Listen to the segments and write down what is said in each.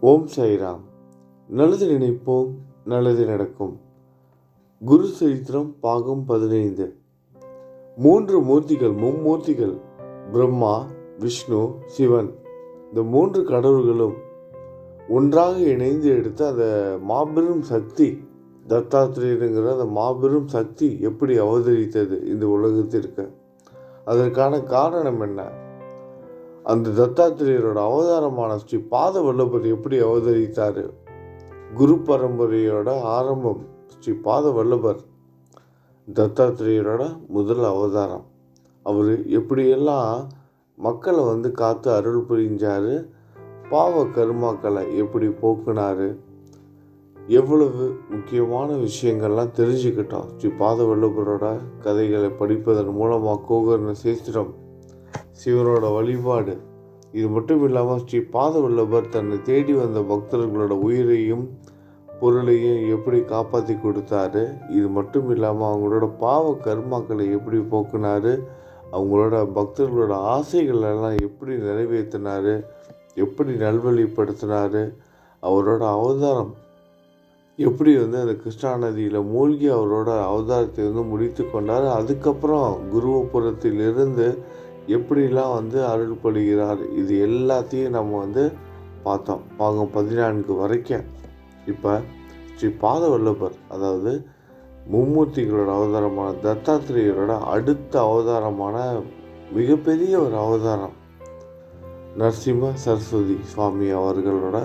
ஓம் சாய்ராம். நல்லது நினைப்போம் நல்லது நடக்கும். குரு சரித்திரம் பாகம் பதினைந்து. மூன்று மூர்த்திகள் மும்மூர்த்திகள். பிரம்மா விஷ்ணு சிவன். இந்த மூன்று கடவுள்களும் ஒன்றாக இணைந்து எடுத்த அந்த மாபெரும் சக்தி தத்தாத்திரேயருங்கிற அந்த மாபெரும் சக்தி எப்படி அவதரித்தது இந்த உலகத்திற்கு? அதற்கான காரணம் என்ன? அந்த தத்தாத்திரேயரோட அவதாரமான ஸ்ரீ பாத வல்லபர் எப்படி அவதரித்தார்? குரு பரம்பரையோட ஆரம்பம் ஸ்ரீ பாத வல்லபர் தத்தாத்திரேயரோட முதல் அவதாரம். அவர் எப்படியெல்லாம் மக்களை வந்து காத்து அருள் புரிஞ்சார்? பாவ கருமாக்களை எப்படி போக்குனார்? எவ்வளவு முக்கியமான விஷயங்கள்லாம் தெரிஞ்சுக்கிட்டோம். ஸ்ரீ பாத வல்லபரோட கதைகளை படிப்பதன் மூலமாக கோகர்ண சேஸ்திரம் சிவனோட வழிபாடு. இது மட்டும் இல்லாமல் ஸ்ரீ பாதவல்லபர் தன்னை தேடி வந்த பக்தர்களோட உயிரையும் பொருளையும் எப்படி காப்பாற்றி கொடுத்தாரு? இது மட்டும் இல்லாமல் அவங்களோட பாவ கர்மாக்களை எப்படி போக்குனாரு? அவங்களோட பக்தர்களோட ஆசைகளெல்லாம் எப்படி நிறைவேற்றினார் எப்படி நல்வழிப்படுத்தினார்? அவரோட அவதாரம் எப்படி வந்து அந்த கிருஷ்ணா நதியில் மூழ்கி அவரோட அவதாரத்தை வந்து முடித்து கொண்டார்? அதுக்கப்புறம் குருவபுரத்திலிருந்து எப்படிலாம் வந்து அருள் பொழிகிறார் இது எல்லாத்தையும் நம்ம வந்து பார்த்தோம். பாகம் பதினான்கு வரைக்கும். இப்போ ஸ்ரீ பாதவல்லபர் அதாவது மும்மூர்த்திகளோட அவதாரமான தத்தாத்திரேயரோட அடுத்த அவதாரமான மிகப்பெரிய ஒரு அவதாரம் நரசிம்ம சரஸ்வதி சுவாமி அவர்களோட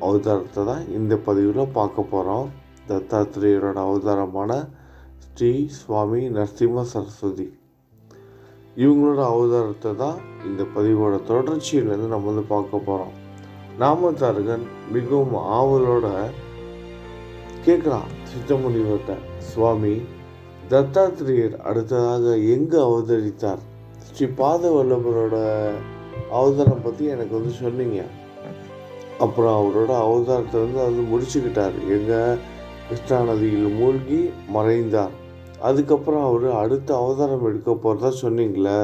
அவதாரத்தை தான் இந்த பதிவில் பார்க்க போகிறோம் தத்தாத்திரேயரோட அவதாரமான ஸ்ரீ சுவாமி நரசிம்ம சரஸ்வதி. இவங்களோட அவதாரத்தை தான் இந்த பதிவோட தொடர்ச்சியிலேருந்து நம்ம வந்து பார்க்க போகிறோம் நாமத்தாரகன் மிகவும் ஆவலோட கேட்குறான் சித்தமுனிவர்கிட்ட சுவாமி தத்தாத்திரேயர் அடுத்ததாக எங்கே அவதரித்தார்? ஸ்ரீ பாத வல்லபரோட அவதாரம் பற்றி எனக்கு வந்து சொன்னீங்க. அப்புறம் அவரோட அவதாரத்தை வந்து வந்து முடிச்சுக்கிட்டார். எங்கள் கிருஷ்ணா நதியில் மூழ்கி மறைந்தார். அதுக்கப்புறம் அவர் அடுத்த அவதாரம் எடுக்க போகிறதா சொன்னீங்களே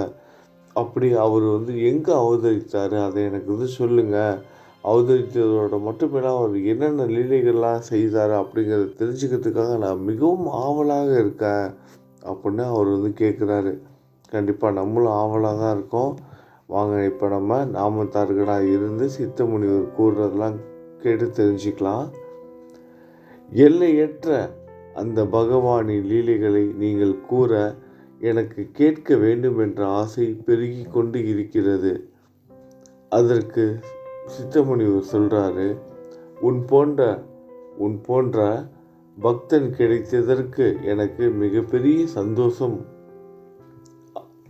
அப்படி அவர் வந்து எங்கே அவதரித்தார்? அதை எனக்கு வந்து சொல்லுங்கள் அவதரித்ததோட மட்டும் அவர் என்னென்ன லீலைகள்லாம் செய்தார் அப்படிங்கிறத தெரிஞ்சுக்கிறதுக்காக நான் மிகவும் ஆவலாக இருக்கேன் அப்படின்னு அவர் வந்து கேட்குறாரு கண்டிப்பாக நம்மளும் ஆவலாக தான் இருக்கோம். வாங்க இப்போ நம்ம நாமத்தார்களாக இருந்து சித்த முனிவர் கூறுறதெல்லாம் கேட்டு தெரிஞ்சுக்கலாம். எல்லையற்ற அந்த பகவானின் லீலைகளை நீங்கள் கூற எனக்கு கேட்க வேண்டும் என்ற ஆசை பெருகி கொண்டு இருக்கிறது. அதற்கு சித்தமுனிவர் சொல்கிறாரு உன் போன்ற உன் போன்ற பக்தன் கிடைத்ததற்கு எனக்கு மிகப்பெரிய சந்தோஷம்.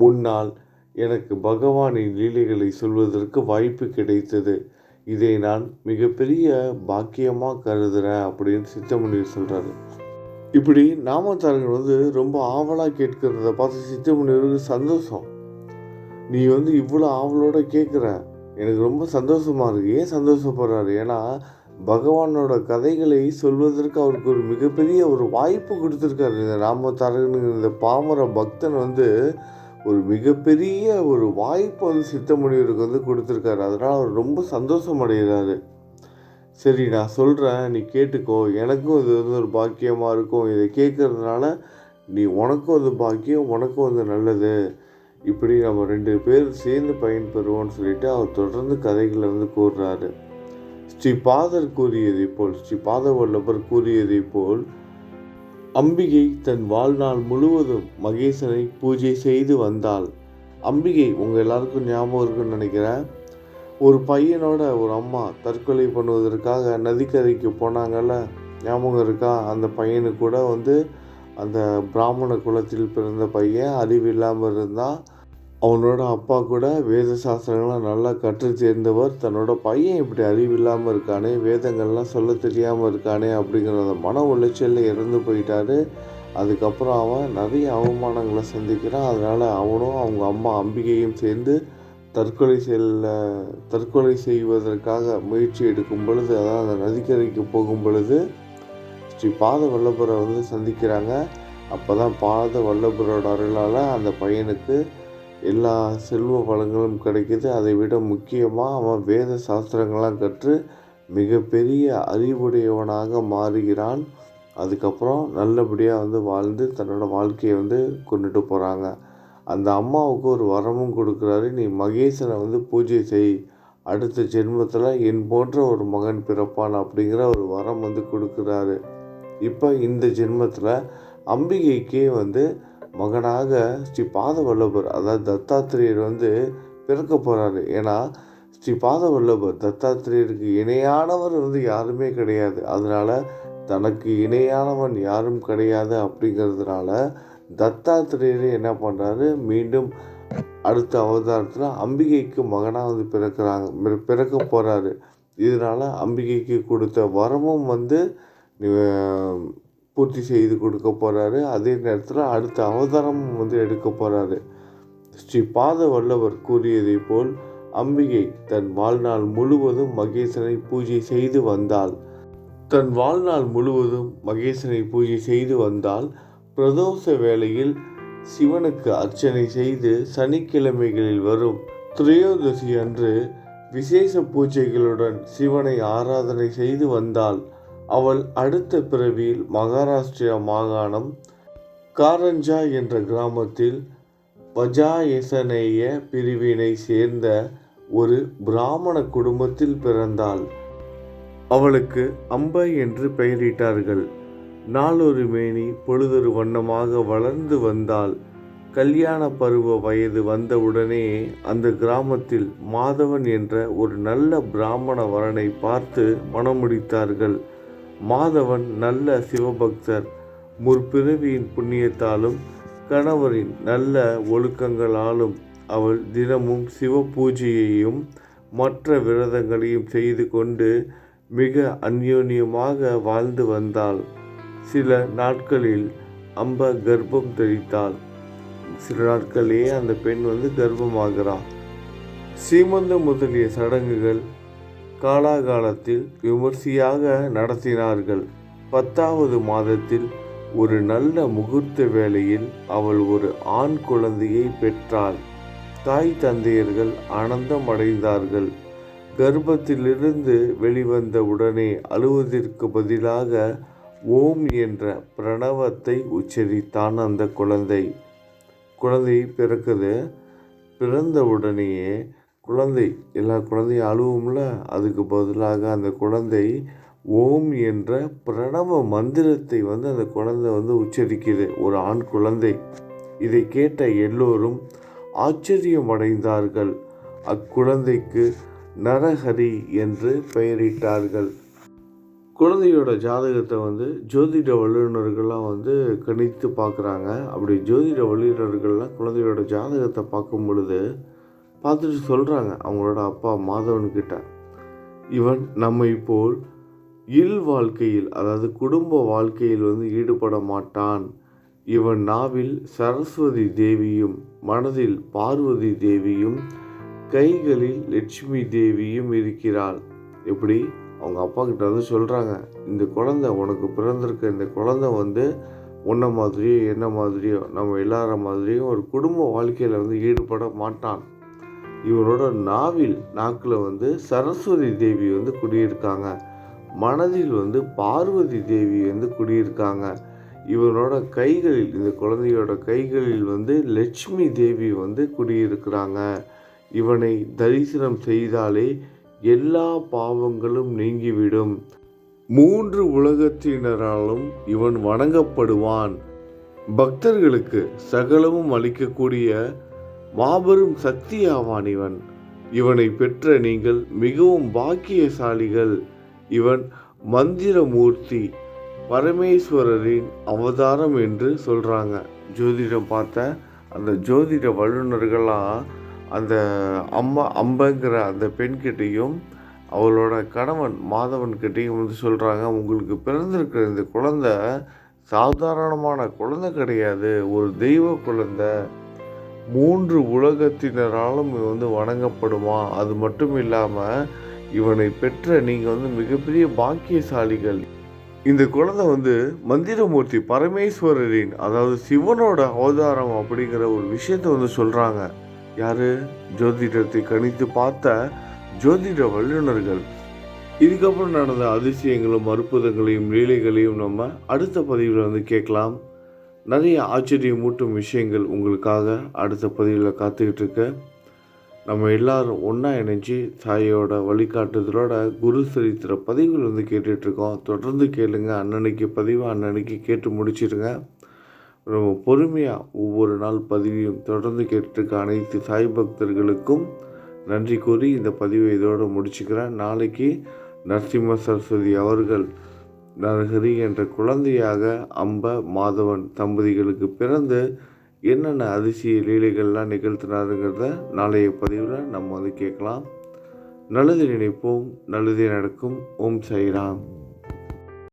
உன்னால் எனக்கு பகவானின் லீலைகளை சொல்வதற்கு வாய்ப்பு கிடைத்தது. இதை நான் மிகப்பெரிய பாக்கியமாக கருதுகிறேன் அப்படின்னு சித்தமுனிவர் சொல்கிறாரு இப்படி நாமத்தார்கள் வந்து ரொம்ப ஆவலாக கேட்கிறத பார்த்து சித்தமுனிவருக்கு சந்தோஷம். நீ வந்து இவ்வளோ ஆவலோட கேட்குற? எனக்கு ரொம்ப சந்தோஷமாக இருக்குது ஏன் சந்தோஷப்படுறாரு? ஏன்னா பகவானோட கதைகளை சொல்வதற்கு அவருக்கு ஒரு மிகப்பெரிய ஒரு வாய்ப்பு கொடுத்துருக்காரு. இந்த ராமதாரகனுங்கிற இந்த பாமர பக்தன் வந்து ஒரு மிகப்பெரிய ஒரு வாய்ப்பு வந்து சித்தமுனிவருக்கு வந்து கொடுத்துருக்காரு. அதனால் அவர் ரொம்ப சந்தோஷம் அடைகிறாரு சரி நான் சொல்கிறேன் நீ கேட்டுக்கோ. எனக்கும் இது வந்து ஒரு பாக்கியமாக இருக்கும். இதை கேட்குறதுனால நீ உனக்கும் அது பாக்கியம் உனக்கும் வந்து நல்லது. இப்படி நம்ம ரெண்டு பேர் சேர்ந்து பயன்பெறுவோம்னு சொல்லிட்டு அவர் தொடர்ந்து கதைகளை வந்து கூறுறாரு. ஸ்ரீ பாதர் கூறியதை போல் ஸ்ரீ பாத வல்லபர் கூறியதை போல் அம்பிகை தன் வாழ்நாள் முழுவதும் மகேசனை பூஜை செய்து வந்தாள். அம்பிகை உங்கள் எல்லாருக்கும் ஞாபகம் இருக்குன்னு நினைக்கிறேன். ஒரு பையனோட ஒரு அம்மா தற்கொலை பண்ணுவதற்காக நதிக்கரைக்கு போனாங்கல்ல? ஞாபகம் இருக்கா? அந்த பையனுக்கு கூட வந்து அந்த பிராமண குலத்தில் பிறந்த பையன் அறிவு இல்லாமல் இருந்தால் அவனோட அப்பா கூட வேத சாஸ்திரங்கள்லாம் நல்லா கற்று தேர்ந்தவர் தன்னோட பையன் இப்படி அறிவு இல்லாமல் இருக்கானே வேதங்கள்லாம் சொல்ல தெரியாமல் இருக்கானே அப்படிங்கிற அந்த மன உளைச்சலில் இறந்து போயிட்டாரு. அதுக்கப்புறம் அவன் நிறைய அவமானங்களை சந்திக்கிறான். அதனால் அவனும் அவங்க அம்மா அம்பிகையும் சேர்ந்து தற்கொலை செல்ல தற்கொலை செய்வதற்காக முயற்சி எடுக்கும் பொழுது அதாவது அந்த நதிக்கரைக்கு போகும் பொழுது ஸ்ரீ பாத வல்லபுரை வந்து சந்திக்கிறாங்க. அப்போ தான் பாத வல்லபுரோட அருளால் அந்த பையனுக்கு எல்லா செல்வ வளங்களும் கிடைக்கிது. அதை விட முக்கியமாக அவன் வேத சாஸ்திரங்கள்லாம் கற்று மிகப்பெரிய அறிவுடையவனாக மாறுகிறான். அதுக்கப்புறம் நல்லபடியாக வந்து வாழ்ந்து தன்னோட வாழ்க்கையை வந்து கொண்டுட்டு போகிறாங்க அந்த அம்மாவுக்கு ஒரு வரமும் கொடுக்குறாரு. நீ மகேசனை வந்து பூஜை செய். அடுத்த ஜென்மத்தில் என் போன்ற ஒரு மகன் பிறப்பான் அப்படிங்கிற ஒரு வரம் வந்து கொடுக்குறாரு. இப்போ இந்த ஜென்மத்தில் அம்பிகைக்கே வந்து மகனாக ஸ்ரீ பாதவல்லபர் அதாவது தத்தாத்திரேயர் வந்து பிறக்க போகிறாரு ஏன்னா ஸ்ரீ பாதவல்லபர் தத்தாத்திரேயருக்கு இணையானவர் வந்து யாருமே கிடையாது. அதனால் தனக்கு இணையானவன் யாரும் கிடையாது அப்படிங்கிறதுனால தத்தாத்திரேயர் என்ன பண்ணுறாரு மீண்டும் அடுத்த அவதாரத்தில் அம்பிகைக்கு மகனாக வந்து பிறக்கிறாங்க பிறக்க போகிறாரு இதனால் அம்பிகைக்கு கொடுத்த வரமும் வந்து பூர்த்தி செய்து கொடுக்க போகிறாரு அதே நேரத்தில் அடுத்த அவதாரமும் வந்து எடுக்க போகிறாரு ஸ்ரீ பாத வல்லவர் கூறியதை போல் அம்பிகை தன் வாழ்நாள் முழுவதும் மகேசனை பூஜை செய்து வந்தாள். தன் வாழ்நாள் முழுவதும் மகேசனை பூஜை செய்து வந்தால் பிரதோஷ வேளையில் சிவனுக்கு அர்ச்சனை செய்து சனிக்கிழமைகளில் வரும் திரையோதசி அன்று விசேஷ பூஜைகளுடன் சிவனை ஆராதனை செய்து வந்தால் அவள் அடுத்த பிறவியில் மகாராஷ்டிரா மாகாணம் காரஞ்சா என்ற கிராமத்தில் வஜாயசனேய பிரிவினை சேர்ந்த ஒரு பிராமண குடும்பத்தில் பிறந்தாள். அவளுக்கு அம்பை என்று பெயரிட்டார்கள். நாளொரு மேனி பொழுதொரு வண்ணமாக வளர்ந்து வந்தால் கல்யாண பருவ வயது வந்தவுடனே அந்த கிராமத்தில் மாதவன் என்ற ஒரு நல்ல பிராமண வரனை பார்த்து மணமுடித்தார்கள். மாதவன் நல்ல சிவபக்தர். முற்பிறவியின் புண்ணியத்தாலும் கணவரின் நல்ல ஒழுக்கங்களாலும் அவள் தினமும் சிவ பூஜையையும் மற்ற விரதங்களையும் செய்து கொண்டு மிக அந்யோன்யமாக வாழ்ந்து வந்தாள். சில நாட்களில் அம்ப கர்ப்பம் தெரித்தாள் சில நாட்களிலேயே அந்த பெண் வந்து கர்ப்பமாகிறாள். சீமந்தம் முதலிய சடங்குகள் காலாகாலத்தில் விமர்சையாக நடத்தினார்கள். பத்தாவது மாதத்தில் ஒரு நல்ல முகூர்த்த வேளையில் அவள் ஒரு ஆண் குழந்தையை பெற்றாள். தாய் தந்தையர்கள் ஆனந்தம் அடைந்தார்கள் கர்ப்பத்திலிருந்து வெளிவந்த உடனே அழுவதற்கு பதிலாக ஓம் என்ற பிரணவத்தை உச்சரித்தான் அந்த குழந்தை. குழந்தை பிறக்குது. பிறந்த உடனேயே குழந்தை எல்லா குழந்தையும் அழுவும்ல? அதுக்கு பதிலாக அந்த குழந்தை ஓம் என்ற பிரணவ மந்திரத்தை வந்து அந்த குழந்தை வந்து உச்சரிக்குது. ஒரு ஆண் குழந்தை. இதை கேட்ட எல்லோரும் ஆச்சரியம் அடைந்தார்கள் அக்குழந்தைக்கு நரஹரி என்று பெயரிட்டார்கள். குழந்தையோட ஜாதகத்தை வந்து ஜோதிட வல்லுநர்கள்லாம் வந்து கணித்து பார்க்குறாங்க. அப்படி ஜோதிட வல்லுநர்கள்லாம் குழந்தையோட ஜாதகத்தை பார்க்கும் பொழுது பார்த்துட்டு சொல்கிறாங்க அவங்களோட அப்பா மாதவன்கிட்ட இவன் நம்மை போல் இல் வாழ்க்கையில் அதாவது குடும்ப வாழ்க்கையில் வந்து ஈடுபட மாட்டான். இவன் நாவில் சரஸ்வதி தேவியும் மனதில் பார்வதி தேவியும் கைகளில் லட்சுமி தேவியும் இருக்கிறாள். எப்படி? அவங்க அப்பா கிட்ட வந்து சொல்கிறாங்க இந்த குழந்தை உனக்கு பிறந்திருக்க. இந்த குழந்தை வந்து உன்ன மாதிரியோ என்ன மாதிரியோ நம்ம எல்லார மாதிரியும் ஒரு குடும்ப வாழ்க்கையில் வந்து ஈடுபட மாட்டான். இவனோட நாவில் நாக்கில் வந்து சரஸ்வதி தேவி வந்து குடியிருக்காங்க. மனதில் வந்து பார்வதி தேவி வந்து குடியிருக்காங்க. இவனோட கைகளில் இந்த குழந்தையோட கைகளில் வந்து லட்சுமி தேவி வந்து குடியிருக்கிறாங்க. இவனை தரிசனம் செய்தாலே எல்லா பாவங்களும் நீங்கிவிடும். மூன்று உலகத்தினராலும் இவன் வணங்கப்படுவான். பக்தர்களுக்கு சகலமும் அளிக்கக்கூடிய மாபெரும் சக்தியாவான் இவன். இவனை பெற்ற நீங்கள் மிகவும் பாக்கியசாலிகள். இவன் மந்திரமூர்த்தி பரமேஸ்வரரின் அவதாரம் என்று சொல்கிறாங்க ஜோதிடம் பார்த்த அந்த ஜோதிட வல்லுநர்களாக அந்த அம்மா அம்பங்கிற அந்த பெண்கிட்டையும் அவளோட கணவன் மாதவன்கிட்டையும் வந்து சொல்கிறாங்க உங்களுக்கு பிறந்திருக்கிற இந்த குழந்த சாதாரணமான குழந்தை கிடையாது. ஒரு தெய்வ குழந்தை. மூன்று உலகத்தினராலும் வந்து வணங்கப்படுமா? அது மட்டும் இல்லாமல் இவனை பெற்ற நீங்கள் வந்து மிகப்பெரிய பாக்கியசாலிகள். இந்த குழந்தை வந்து மந்திரமூர்த்தி பரமேஸ்வரரின் அதாவது சிவனோட அவதாரம் அப்படிங்கிற ஒரு விஷயத்த வந்து சொல்கிறாங்க யாரு? ஜோதிடத்தை கணித்து பார்த்த ஜோதிட வல்லுநர்கள். இதுக்கப்புறம் நடந்த அதிசயங்களும் அற்புதங்களையும் லீலைகளையும் நம்ம அடுத்த பதிவில் வந்து கேட்கலாம். நிறைய ஆச்சரியமூட்டும் விஷயங்கள் உங்களுக்காக அடுத்த பதிவில் காத்துக்கிட்டு இருக்க. நம்ம எல்லாரும் ஒன்றா இணைஞ்சு தாயோட வழிகாட்டுதலோட குரு சரித்திர பதிவுகள் வந்து கேட்டுட்ருக்கோம் தொடர்ந்து கேளுங்க. அன்னன்னைக்கு பதிவு அன்னன்னைக்கு கேட்டு முடிச்சிடுங்க நம்ம பொறுமையாக ஒவ்வொரு நாள் பதிவையும் தொடர்ந்து கேட்டிருக்க அனைத்து சாய் பக்தர்களுக்கும் நன்றி கூறி இந்த பதிவை இதோடு முடிச்சுக்கிறேன். நாளைக்கு நரசிம்ம சரஸ்வதி அவர்கள் நரஹரி என்ற குழந்தையாக அம்ப மாதவன் தம்பதிகளுக்கு பிறந்து என்னென்ன அதிசய லீலைகள்லாம் நிகழ்த்தினாருங்கிறத நாளைய பதிவில் நம்ம வந்து கேட்கலாம். நல்லது நினைப்போம் நல்லதே நடக்கும். ஓம் சைராம்